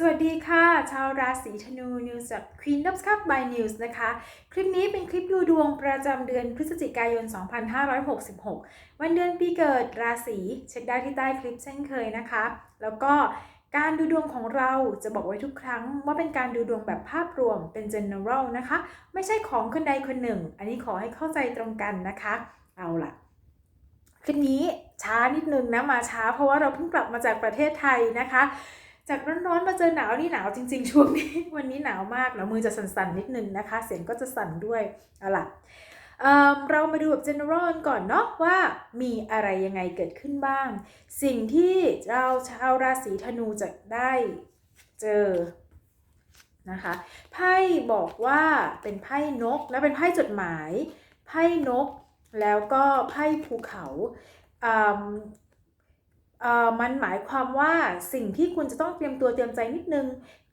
สวัสดีค่ะ ชาวราศีธนู News จาก Queen of Cup by News นะคะ คลิปนี้เป็นคลิปดูดวงประจำเดือนพฤศจิกายน 2566 วันเดือนปีเกิดราศีเช็คได้ที่ใต้คลิปเช่นเคยนะคะ แล้วก็การดูดวงของเราจะบอกไว้ทุกครั้งว่าเป็นการดูดวงแบบภาพรวมเป็น general นะคะ ไม่ใช่ของคนใดคนหนึ่ง อันนี้ขอให้เข้าใจตรงกันนะคะ เอาล่ะคลิปนี้ช้านิดนึงนะมาช้า เพราะว่าเราเพิ่งกลับมาจากประเทศไทยนะคะ จากร้อนๆมาเจอหนาวนี่หนาวจริง ๆ ช่วงนี้ วันนี้หนาวมากแล้วมือจะสั่นๆนิดนึงนะคะ เสียงก็จะสั่นด้วยเอาล่ะเอิ่มเรามาดูแบบ general ก่อนเนาะว่ามีอะไรยังไงเกิดขึ้นบ้าง สิ่งที่เราชาวราศีธนูจะได้เจอนะคะไพ่บอกว่าเป็นไพ่นกและเป็นไพ่จดหมาย ไพ่นกแล้วก็ไพ่ภูเขาอื มเอ่อมันหมายความว่าสิ่งที่คุณจะต้องเตรียมตัวเตรียมใจนิดนึง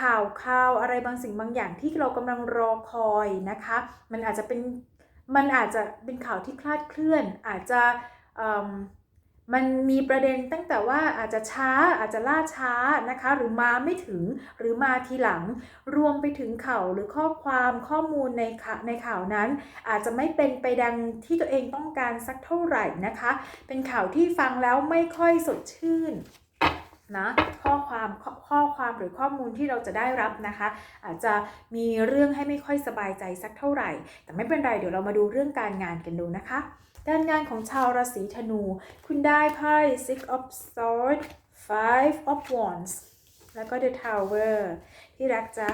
ข่าวข่าวอะไรบางสิ่งบางอย่างที่เรากำลังรอคอยนะคะ มันอาจจะเป็นมันอาจจะเป็นข่าวที่คลาดเคลื่อน อาจจะเอิ่ มันมีประเด็นตั้งแต่ว่าอาจจะช้าอาจจะล่าช้านะคะ หรือมาไม่ถึงหรือมาทีหลัง รวมไปถึงข่าวหรือข้อความข้อมูลในข่าในข่าวนั้น อาจจะไม่เป็นไปดังที่ตัวเองต้องการสักเท่าไหร่นะคะ เป็นข่าวที่ฟังแล้วไม่ค่อยสดชื่นนะข้อความข้อข้อความหรือข้อมูลที่เราจะได้รับนะคะ อาจจะมีเรื่องให้ไม่ค่อยสบายใจสักเท่าไหร่ แต่ไม่เป็นไรเดี๋ยวเรามาดูเรื่องการงานกันดูนะคะ การงานของชาวราศีธนู คุณได้ไพ่ Six of Swords Five of Wands แล้วก็ The Tower ที่รักจ๊ะ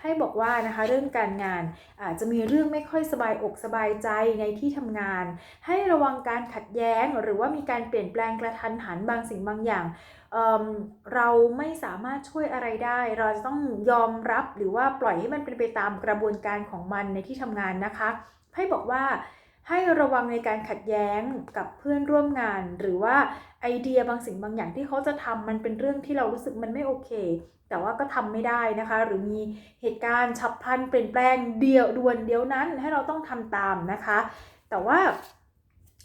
ให้บอกว่านะคะเรื่องการงานอาจจะมีเรื่องไม่ค่อยสบายอกสบายใจในที่ทำงาน ให้ระวังการขัดแย้ง หรือว่ามีการเปลี่ยนแปลงกระทันหันบางสิ่งบางอย่างเเราไม่สามารถช่วยอะไรได้ เราจะต้องยอมรับหรือว่าปล่อยให้มันเป็นไปตามกระบวนการของมันในที่ทำงานนะคะให้บอกว่า ให้ระวังในการขัดแย้งกับเพื่อนร่วมงาน หรือว่าไอเดียบางสิ่งบางอย่างที่เขาจะทำมันเป็นเรื่องที่เรารู้สึกมันไม่โอเค แต่ว่าก็ทำไม่ได้นะคะ หรือมีเหตุการณ์ฉับพลันเปลี่ยนแปลงเดียวด่วนเดียวนั้นให้เราต้องทำตามนะคะ แต่ว่า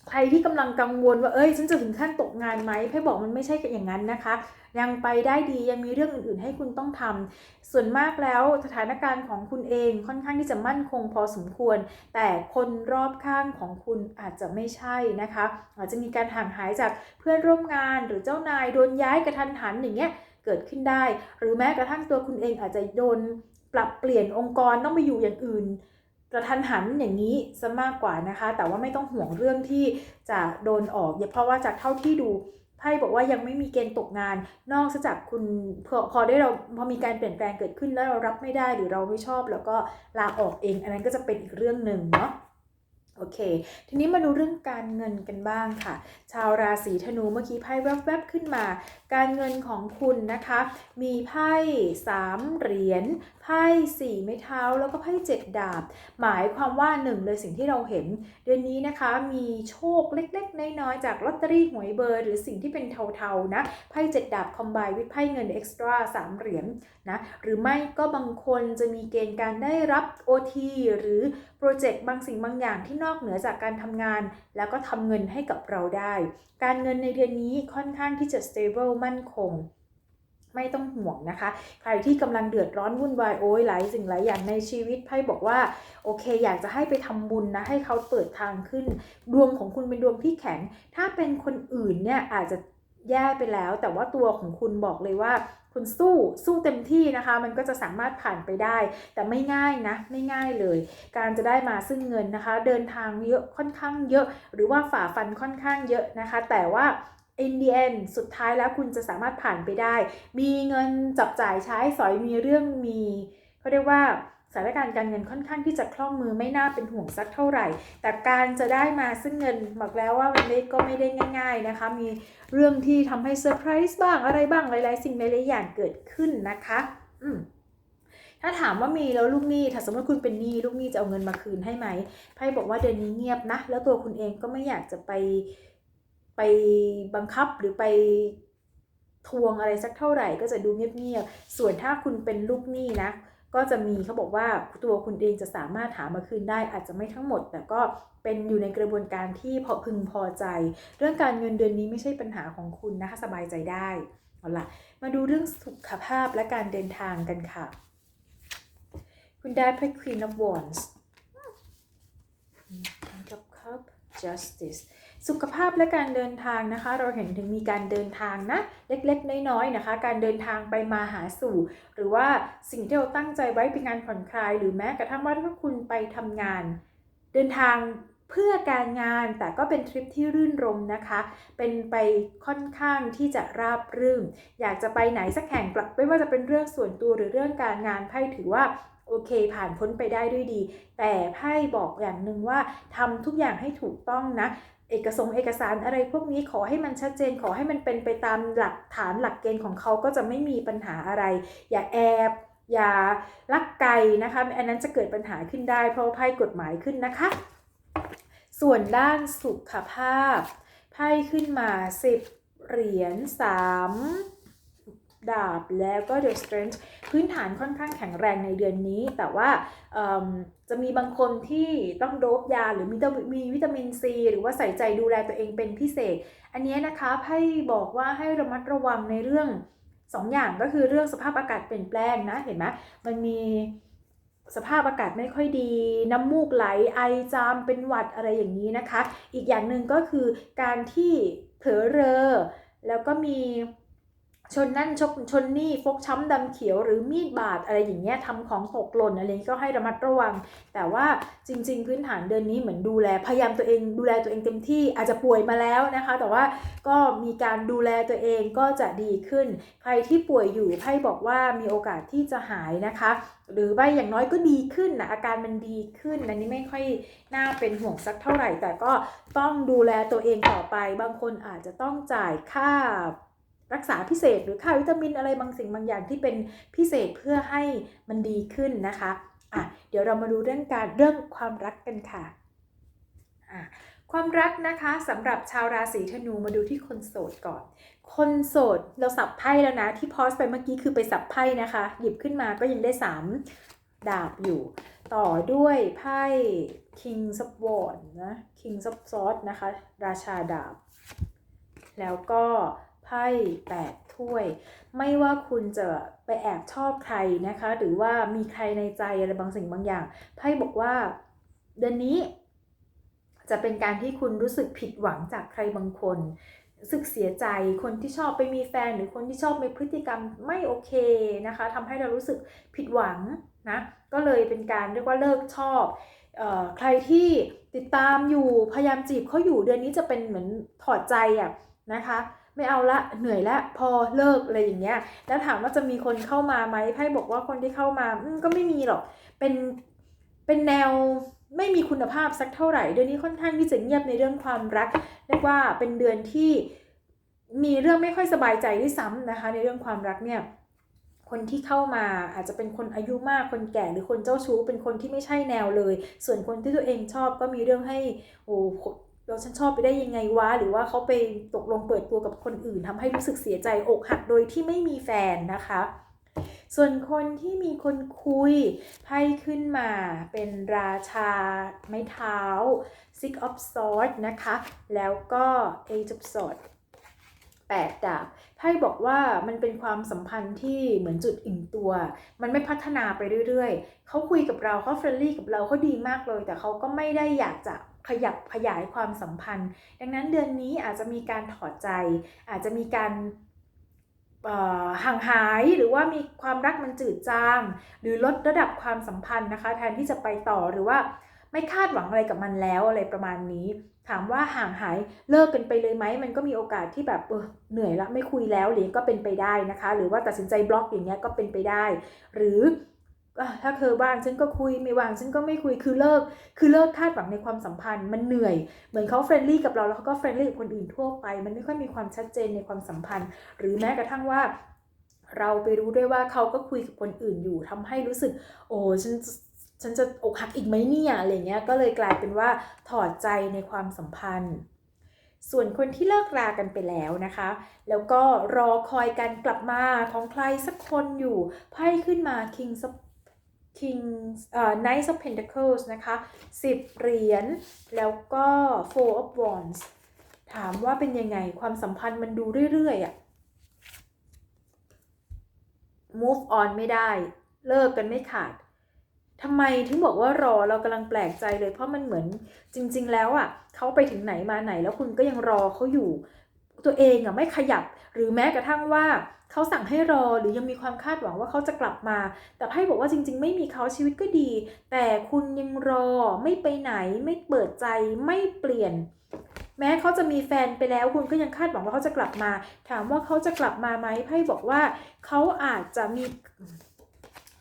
ใครที่กำลังกังวลว่าเอ้ยฉันจะถึงขั้นตกงานไหมให้บอกมันไม่ใช่อย่างนั้นนะคะ ยังไปได้ดียังมีเรื่องอื่นๆ ให้คุณต้องทำส่วนมากแล้วสถานการณ์ของคุณเองค่อนข้างที่จะมั่นคงพอสมควร แต่คนรอบข้างของคุณอาจจะไม่ใช่นะคะ อาจจะมีการห่างหายจากเพื่อนร่วมงานหรือเจ้านายโดนย้ายกระทันหันอย่างเงี้ยเกิดขึ้นได้ หรือแม้กระทั่งตัวคุณเองอาจจะโดนปรับเปลี่ยนองค์กรต้องไปอยู่อย่างอื่น กระทันหันอย่างนี้ซะมากกว่านะคะ แต่ว่าไม่ต้องห่วงเรื่องที่จะโดนออกเพราะว่าจากเท่าที่ดูไพ่บอกว่ายังไม่มีเกณฑ์ตกงาน นอกจากคุณพอพอได้เราพอมีการเปลี่ยนแปลงเกิดขึ้นแล้วเรารับไม่ได้หรือเราไม่ชอบ แล้วก็ลาออกเอง อันนั้นก็จะเป็นอีกเรื่องหนึ่งเนาะ โอเค ทีนี้มาดูเรื่องการเงินกันบ้างค่ะ ชาวราศีธนูเมื่อกี้ไพ่แวบๆขึ้นมา การเงินของคุณนะคะ มีไพ่3เหรียญ ไพ่4ไม้เท้า แล้วก็ไพ่7ดาบ หมายความว่าหนึ่งเลยสิ่งที่เราเห็น เดือนนี้นะคะ มีโชคเล็กๆ น้อยๆ จากลอตเตอรี่หวยเบอร์ หรือสิ่งที่เป็นเทาๆนะ ไพ่7ดาบคอมไบวิไพ่เงินเอ็กซ์ตร้า3เหรียญ นะหรือไม่ก็บางคนจะมีเกณฑ์การได้รับ OT หรือโปรเจกต์บางสิ่งบางอย่างที่นอกเหนือจากการทำงาน แล้วก็ทำเงินให้กับเราได้ การเงินในเดือนนี้ค่อนข้างที่จะ stable มั่นคงไม่ต้องห่วงนะคะ ใครที่กำลังเดือดร้อนวุ่นวายโอ้ยหลายสิ่งหลายอย่างในชีวิตไพ่บอกว่าโอเค อยากจะให้ไปทำบุญนะ ให้เขาเปิดทางขึ้น ดวงของคุณเป็นดวงที่แข็ง ถ้าเป็นคนอื่นเนี่ยอาจจะแย่ไปแล้ว แต่ว่าตัวของคุณบอกเลยว่า คุณสู้สู้เต็มที่นะคะ มันก็จะสามารถผ่านไปได้ แต่ไม่ง่ายนะ ไม่ง่ายเลย การจะได้มาซึ่งเงินนะคะ เดินทางเยอะค่อนข้างเยอะ หรือว่าฝ่าฟันค่อนข้างเยอะนะคะ แต่ว่า in the end สุดท้ายแล้วคุณจะสามารถผ่านไปได้ มีเงินจับจ่ายใช้สอยมีเรื่องมีเขาเรียกว่า สถานการณ์การเงินค่อนข้างที่จะคล่องมือไม่น่าเป็นห่วงสักเท่าไหร่ แต่การจะได้มาซึ่งเงินบอกแล้วว่ามันไม่ก็ไม่ได้ง่าย ๆนะคะ มีเรื่องที่ทำให้เซอร์ไพรส์บ้างอะไรบ้างหลายๆ สิ่งหลายๆอย่างเกิดขึ้นนะคะ อืมถ้าถามว่ามีแล้วลูกหนี้ถ้าสมมติคุณเป็นหนี้ลูกหนี้จะเอาเงินมาคืนให้ไหมไพ่บอกว่าเดือนนี้เงียบนะ แล้วตัวคุณเองก็ไม่อยากจะไปไปบังคับหรือไปทวงอะไรสักเท่าไหร่ก็จะดูเงียบๆ ส่วนถ้าคุณเป็นลูกหนี้นะ ก็จะมีเขาบอกว่าตัวคุณเองจะสามารถหามาคืนได้อาจจะไม่ทั้งหมด แต่ก็เป็นอยู่ในกระบวนการที่พอพึงพอใจ เรื่องการเงินเดือนนี้ไม่ใช่ปัญหาของคุณนะคะสบายใจได้เอาล่ะมาดูเรื่องสุขภาพและการเดินทางกันค่ะ คุณได้ไพ่ Queen of Wands top Cup Justice สุขภาพและการเดินทางนะคะ เราเห็นถึงมีการเดินทางนะเล็กๆ น้อยๆนะคะ การเดินทางไปมาหาสู่ หรือว่าสิ่งที่เราตั้งใจไว้เป็นงานผ่อนคลาย หรือแม้กระทั่งว่าถ้าคุณไปทำงาน เดินทางเพื่อการงานแต่ก็เป็นทริปที่รื่นรมนะคะ เป็นไปค่อนข้างที่จะราบรื่น อยากจะไปไหนสักแห่งกลับไม่ว่าจะเป็นเรื่องส่วนตัวหรือเรื่องการงานไพ่ถือว่าโอเค ผ่านพ้นไปได้ด้วยดี แต่ไพ่บอกอย่างหนึ่งว่าทำทุกอย่างให้ถูกต้องนะ เอกสงเอกสารอะไรพวกนี้ขอให้มันชัดเจนขอให้มันเป็นไปตามหลักฐานหลักเกณฑ์ของเขาก็จะไม่มีปัญหาอะไร อย่าแอบอย่าลักไก่นะคะอันนั้นจะเกิดปัญหาขึ้นได้ เพราะไพ่กฎหมายขึ้นนะคะ ส่วนด้านสุขภาพไพ่ขึ้นมา 10 เหรียญ3 ดาบแล้วก็ The Strength พื้นฐานค่อนข้างแข็งแรงในเดือนนี้ แต่ว่าจะมีบางคนที่ต้องโดบยาหรือมีต้องมีวิตามินซีหรือว่าใส่ใจดูแลตัวเองเป็นพิเศษ อันนี้นะคะไพ่บอกว่าให้ระมัดระวังในเรื่องสองอย่างก็คือเรื่องสภาพอากาศเปลี่ยนแปลงนะเห็นไหมมันมีสภาพอากาศไม่ค่อยดี น้ำมูกไหลไอจามเป็นหวัดอะไรอย่างนี้นะคะ อีกอย่างหนึ่งก็คือการที่เผลอเรอ แล้วก็มี ชนนั่นชกชนนี่ฟกช้ำดำเขียวหรือมีดบาดอะไรอย่างเงี้ยทำของตกหล่นอะไรนี้ก็ให้ระมัดระวัง แต่ว่าจริง ๆ พื้นฐานเดือนนี้เหมือนดูแลพยายามตัวเองดูแลตัวเองเต็มที่อาจจะป่วยมาแล้วนะคะ แต่ว่าก็มีการดูแลตัวเองก็จะดีขึ้น ใครที่ป่วยอยู่ไพ่บอกว่ามีโอกาสที่จะหายนะคะ หรือว่าอย่างน้อยก็ดีขึ้นนะอาการมันดีขึ้นอันนี้ไม่ค่อยน่าเป็นห่วงสักเท่าไหร่ แต่ก็ต้องดูแลตัวเองต่อไป บางคนอาจจะต้องจ่ายค่า รักษาพิเศษหรือค่าวิตามินอะไรบางสิ่งบางอย่างที่เป็นพิเศษเพื่อให้มันดีขึ้นนะคะอะเดี๋ยวเรามาดูเรื่องการเรื่องความรักกันค่ะอะความรักนะคะสำหรับชาวราศีธนูมาดูที่คนโสดก่อน คนโสดเราสับไพ่แล้วนะ ที่พอสไปเมื่อกี้คือไปสับไพ่นะคะ หยิบขึ้นมาก็ยังได้ 3 ดาบอยู่ ต่อด้วยไพ่ King of w a n d นะ King of Swords นะคะ ราชาดาบ แล้วก็ ไพ่แปดถ้วย ไม่ว่าคุณจะไปแอบชอบใครนะคะ หรือว่ามีใครในใจอะไรบางสิ่งบางอย่าง ไพ่บอกว่าเดือนนี้ จะเป็นการที่คุณรู้สึกผิดหวังจากใครบางคนสึกเสียใจคนที่ชอบไปมีแฟนหรือคนที่ชอบมีพฤติกรรมไม่โอเคนะคะทำให้เรารู้สึกผิดหวังนะก็เลยเป็นการเรียกว่าเลิกชอบออใครที่ติดตามอยู่พยายามจีบเขาอยู่เดือนนี้จะเป็นเหมือนถอดใจอะนะคะ ไม่เอาละเหนื่อยละพอเลิกอะไรอย่างเงี้ยแล้วถามว่าจะมีคนเข้ามาไหมไพ่บอกว่าคนที่เข้ามาก็ไม่มีหรอกเป็นเป็นแนวไม่มีคุณภาพสักเท่าไหร่ เดือนนี้ค่อนข้างที่จะเงียบในเรื่องความรักเรียกว่าเป็นเดือนที่มีเรื่องไม่ค่อยสบายใจด้วยซ้ำนะคะ ในเรื่องความรักเนี่ยคนที่เข้ามาอาจจะเป็นคนอายุมากคนแก่หรือคนเจ้าชู้ เป็นคนที่ไม่ใช่แนวเลย ส่วนคนที่ตัวเองชอบก็มีเรื่องให้โอ้ เราฉันชอบไปได้ยังไงวะหรือว่าเขาไปตกลงเปิดตัวกับคนอื่นทำให้รู้สึกเสียใจอกหักโดยที่ไม่มีแฟนนะคะ ส่วนคนที่มีคนคุยไพ่ขึ้นมาเป็นราชา ไม้เท้า Six of Swords นะคะ แล้วก็ Eight of Swords แปดดาบไพ่บอกว่ามันเป็นความสัมพันธ์ที่เหมือนจุดอิ่มตัว มันไม่พัฒนาไปเรื่อยๆ เขาคุยกับเราเขาเฟรนลี่กับเราเขาดีมากเลย แต่เขาก็ไม่ได้อยากจะ ขยับขยายความสัมพันธ์ ดังนั้นเดือนนี้อาจจะมีการถอดใจ อาจจะมีการห่างหายหรือว่ามีความรักมันจืดจาง หรือลดระดับความสัมพันธ์นะคะ แทนที่จะไปต่อหรือว่าไม่คาดหวังอะไรกับมันแล้วอะไรประมาณนี้ ถามว่าห่างหายเลิกกันไปเลยไหมมันก็มีโอกาสที่แบบเออเหนื่อยละไม่คุยแล้วหรือก็เป็นไปได้นะคะ หรือว่าตัดสินใจบล็อกอย่างเงี้ยก็เป็นไปได้ หรือ ถ้าเธอว่างฉันก็คุยไม่ว่างฉันก็ไม่คุยคือเลิก คือเลิกคาดหวังในความสัมพันธ์ มันเหนื่อย เหมือนเขาเฟรนลี่กับเราแล้วเขาก็เฟรนลี่กับคนอื่นทั่วไป มันไม่ค่อยมีความชัดเจนในความสัมพันธ์ หรือแม้กระทั่งว่าเราไปรู้ด้วยว่าเขาก็คุยกับคนอื่นอยู่ทำให้รู้สึก โอ้ฉันฉันจะอกหักอีกไหมเนี่ยอะไรเงี้ยก็เลยกลายเป็นว่าถอดใจในความสัมพันธ์ ส่วนคนที่เลิกรากันไปแล้วนะคะ แล้วก็รอคอยการกลับมาของใครสักคนอยู่ไพ่ขึ้นมา King of King เอ่อ Knight of Pentacles นะคะ10 เหรียญ แล้วก็ Four of Wands ถามว่าเป็นยังไงความสัมพันธ์มันดูเรื่อยๆอะ่ะ move on ไม่ได้ เลิกกันไม่ขาดทำไมถึงบอกว่ารอเรากำลังแปลกใจเลย เพราะมันเหมือนจริง ๆ แล้วอะเขาไปถึงไหนมาไหนแล้วคุณก็ยังรอเขาอยู่ ตัวเองอะไม่ขยับ หรือแม้กระทั่งว่าเขาสั่งให้รอหรือยังมีความคาดหวังว่าเขาจะกลับมา แต่ไพ่บอกว่าจริง ๆ ไม่มีเขาชีวิตก็ดี แต่คุณยังรอไม่ไปไหน ไม่เปิดใจไม่เปลี่ยน แม้เขาจะมีแฟนไปแล้วคุณก็ยังคาดหวังว่าเขาจะกลับมา ถามว่าเขาจะกลับมาไหมไพ่บอกว่าเขาอาจจะมี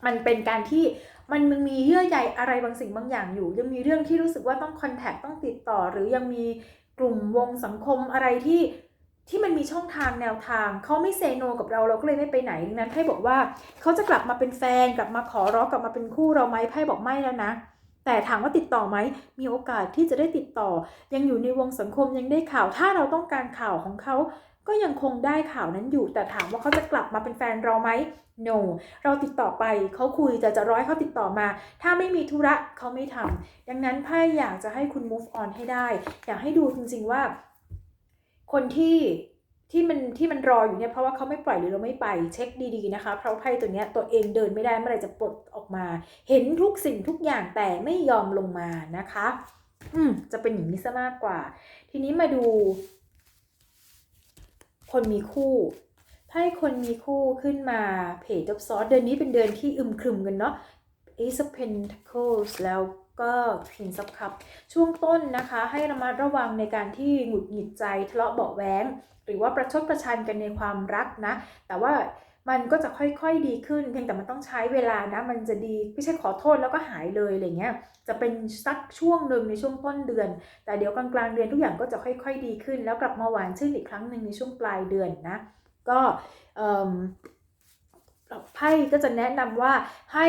มันเป็นการที่มันมันมีเยื่อใยอะไรบางสิ่งบางอย่างอยู่ ยังมีเรื่องที่รู้สึกว่าต้องคอนแทคต้องติดต่อ หรือยังมีกลุ่มวงสังคมอะไรที่ ที่มันมีช่องทางแนวทางเขาไม่เซโนกับเราเราก็เลยไม่ไปไหนดังนั้นไพ่บอกว่าเขาจะกลับมาเป็นแฟนกลับมาขอร้องกลับมาเป็นคู่เราไหมไพ่บอกไม่แล้วนะ แต่ถามว่าติดต่อไหมมีโอกาสที่จะได้ติดต่อ ยังอยู่ในวงสังคมยังได้ข่าว ถ้าเราต้องการข่าวของเขาก็ยังคงได้ข่าวนั้นอยู่ แต่ถามว่าเขาจะกลับมาเป็นแฟนเราไหม no เราติดต่อไปเขาคุยแต่จะร้อยเขาติดต่อมา ถ้าไม่มีธุระเขาไม่ทำดังนั้นไพ่อยากจะให้คุณ move on ให้ได้ อยากให้ดูจริงๆว่า คนที่ที่มันที่มันรออยู่เนี่ยเพราะว่าเขาไม่ปล่อยหรือเราไม่ไปเช็คดีๆนะคะเพราะไพ่ตัวเนี้ยตัวเองเดินไม่ได้เมื่อไรจะปลดออกมา เห็นทุกสิ่งทุกอย่างแต่ไม่ยอมลงมานะคะ อืมจะเป็นอย่างนี้ซะมากกว่า ทีนี้มาดู คนมีคู่ไพ่คนมีคู่ขึ้นมาเพจดับซอสเดือนนี้เป็นเดือนที่อึมครึมกันเนาะ Ace of Pentacles แล้ว ก็ Queen of Cups ช่วงต้นนะคะให้ระมัดระวังในการที่หงุดหงิดใจทะเลาะเบาะแว้งหรือว่าประชดประชันกันในความรักนะ แต่ว่ามันก็จะค่อยๆดีขึ้น เพียงแต่มันต้องใช้เวลานะ มันจะดีไม่ใช่ขอโทษแล้วก็หายเลยอะไรเงี้ย จะเป็นสักช่วงหนึ่งในช่วงต้นเดือน แต่เดี๋ยวกลางๆเดือนทุกอย่างก็จะค่อยๆดีขึ้น แล้วกลับมาหวานชื่นอีกครั้งหนึ่งในช่วงปลายเดือนนะ ก็ไพ่ก็จะแนะนำว่าให้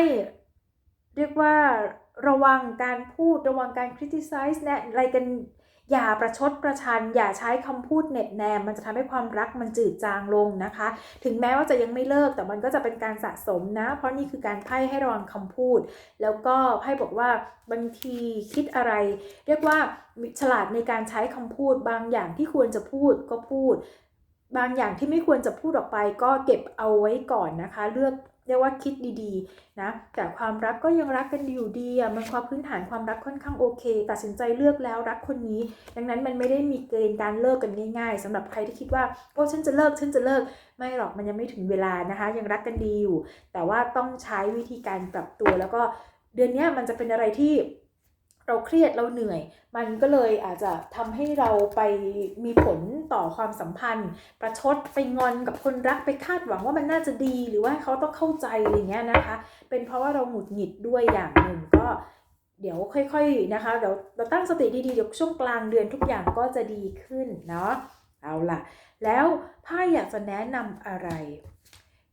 เรียกว่า ระวังการพูดระวังการ criticize แนะอะไรกันอย่าประชดประชัน อย่าใช้คำพูดเน็บแนม มันจะทำให้ความรักมันจืดจางลงนะคะ ถึงแม้ว่าจะยังไม่เลิกแต่มันก็จะเป็นการสะสมนะ เพราะนี่คือการไพ่ให้ระวังคำพูด แล้วก็ไพ่บอกว่าบางทีคิดอะไร เรียกว่าฉลาดในการใช้คำพูด บางอย่างที่ควรจะพูดก็พูด บางอย่างที่ไม่ควรจะพูดออกไปก็เก็บเอาไว้ก่อนนะคะ เลือก รียกว่าคิดดีๆนะ แต่ความรักก็ยังรักกันอยู่ดีอะมันความพื้นฐานความรักค่อนข้างโอเค ตัดสินใจเลือกแล้วรักคนนี้ ดังนั้นมันไม่ได้มีเกณฑ์การเลิกกันง่าย ๆสำหรับใครที่คิดว่าโอ้ฉันจะเลิกฉันจะเลิกไม่หรอกมันยังไม่ถึงเวลานะคะ ยังรักกันดีอยู่ แต่ว่าต้องใช้วิธีการปรับตัวแล้วก็เดือนนี้มันจะเป็นอะไรที่ เราเครียดเราเหนื่อย มันก็เลยอาจจะทำให้เราไปมีผลต่อความสัมพันธ์ ประชดไปงอนกับคนรักไปคาดหวังว่ามันน่าจะดีหรือว่าเขาต้องเข้าใจอะไรเงี้ยนะคะ เป็นเพราะว่าเราหงุดหงิดด้วยอย่างหนึ่งก็เดี๋ยวค่อยๆนะคะเดี๋ยวเราตั้งสติดีๆเดี๋ยวช่วงกลางเดือนทุกอย่างก็จะดีขึ้นเนาะเอาล่ะ แล้วไพ่อยากจะแนะนำอะไร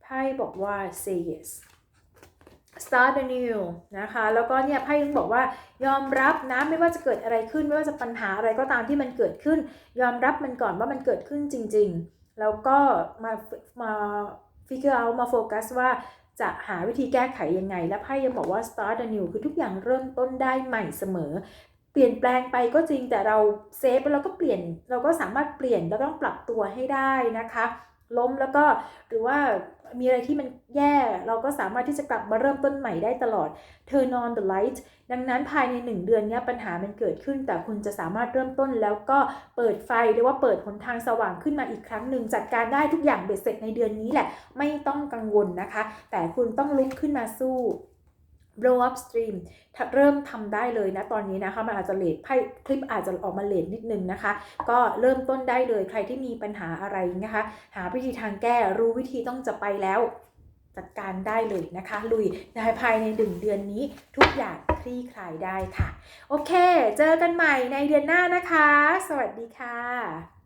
ไพ่บอกว่า say yes start anew นะคะ แล้วก็เนี่ยไพ่ยังบอกว่ายอมรับนะไม่ว่าจะเกิดอะไรขึ้น ไม่ว่าจะปัญหาอะไรก็ตามที่มันเกิดขึ้น ยอมรับมันก่อนว่ามันเกิดขึ้นจริง ๆ แล้วก็มามา figure out มาโฟกัสว่าจะหาวิธีแก้ไขยังไง และไพ่ยังบอกว่า start anew คือทุกอย่างเริ่มต้นได้ใหม่เสมอ เปลี่ยนแปลงไปก็จริงแต่เราเซฟแล้วเราก็เปลี่ยนเราก็สามารถเปลี่ยนแล้วต้องปรับตัวให้ได้นะคะ ล้มแล้วก็หรือว่า มีอะไรที่มันแย่ เราก็สามารถที่จะกลับมาเริ่มต้นใหม่ได้ตลอด turn on the light ดังนั้นภายใน 1 เดือนนี้ปัญหามันเกิดขึ้น แต่คุณจะสามารถเริ่มต้นแล้วก็เปิดไฟหรือว่าเปิดหนทางสว่างขึ้นมาอีกครั้งหนึ่งจัดการได้ทุกอย่างเบ็ดเสร็จในเดือนนี้แหละ ไม่ต้องกังวลนะคะ แต่คุณต้องลุกขึ้นมาสู้ blow up stream เริ่มทำได้เลยนะตอนนี้นะคะมันอาจจะเลทไพ่คลิปอาจจะออกมาเลทนิดนึงนะคะ ก็เริ่มต้นได้เลยใครที่มีปัญหาอะไรนะคะ หาวิธีทางแก้รู้วิธีต้องจะไปแล้วจัดการได้เลยนะคะ ลุยในภายในหนึ่งเดือนนี้ทุกอย่างคลี่คลายได้ค่ะ โอเค เจอกันใหม่ในเดือนหน้านะคะ สวัสดีค่ะ